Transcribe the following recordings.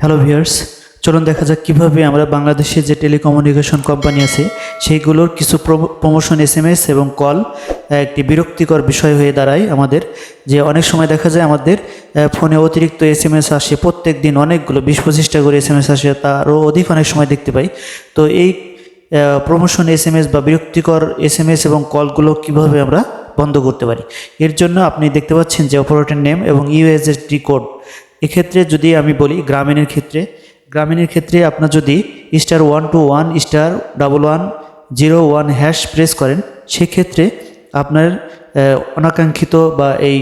Hello viewers চলুন দেখা যাক কীভাবে আমরা বাংলাদেশে যে টেলিকমিউনিকেশন কোম্পানি আছে, সেইগুলোর কিছু প্রমোশন এস এম এস এবং কল একটি বিরক্তিকর বিষয় হয়ে দাঁড়ায় আমাদের। যে অনেক সময় দেখা যায় আমাদের ফোনে অতিরিক্ত এস এম এস আসে প্রত্যেক দিন অনেকগুলো বিশ পঁচিশটা করে এস এম এস আসে, তারও অধিক অনেক সময় দেখতে পাই। তো এই প্রমোশন এস এম এস বা বিরক্তিকর এস এম এস এবং কলগুলো কীভাবে আমরা বন্ধ করতে পারি? এর জন্য আপনি দেখতে পাচ্ছেন যে অপারেটর নেম এবং ইউএসএসডি কোড এক্ষেত্রে যদি আমি বলি গ্রামীণের ক্ষেত্রে গ্রামীণের ক্ষেত্রে আপনার যদি star one two one star double one zero one hash press করেন, সেক্ষেত্রে আপনার অনাকাঙ্ক্ষিত বা এই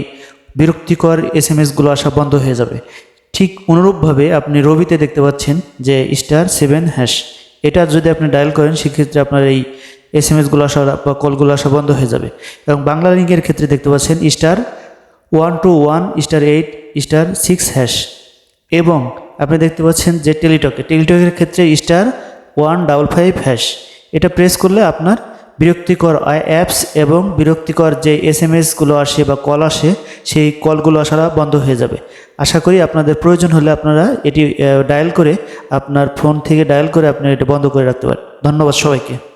বিরক্তিকর এস এম এসগুলো আসা বন্ধ হয়ে যাবে। ঠিক অনুরূপভাবে আপনি রবিতে দেখতে পাচ্ছেন যে স্টার সেভেন হ্যাশ এটা যদি আপনি ডায়াল করেন, সেক্ষেত্রে আপনার এই এস এম এসগুলো আসা বা কলগুলো আসা বন্ধ হয়ে যাবে। এবং বাংলা লিঙ্কের ক্ষেত্রে দেখতে পাচ্ছেন star one two one star eight star six hash. এবং আপনি দেখতে পাচ্ছেন যে টেলিটকে টেলিটকের ক্ষেত্রে star one double five hash. এটা প্রেস করলে আপনার বিরক্তিকর অ্যাপস এবং বিরক্তিকর যে এস এম এসগুলো আসে বা কল আসে, সেই কলগুলো আসা বন্ধ হয়ে যাবে। আশা করি আপনাদের প্রয়োজন হলে আপনারা এটি ডায়াল করে আপনার ফোন থেকে ডায়াল করে আপনি এটা বন্ধ করে রাখতে পারেন। ধন্যবাদ সবাইকে।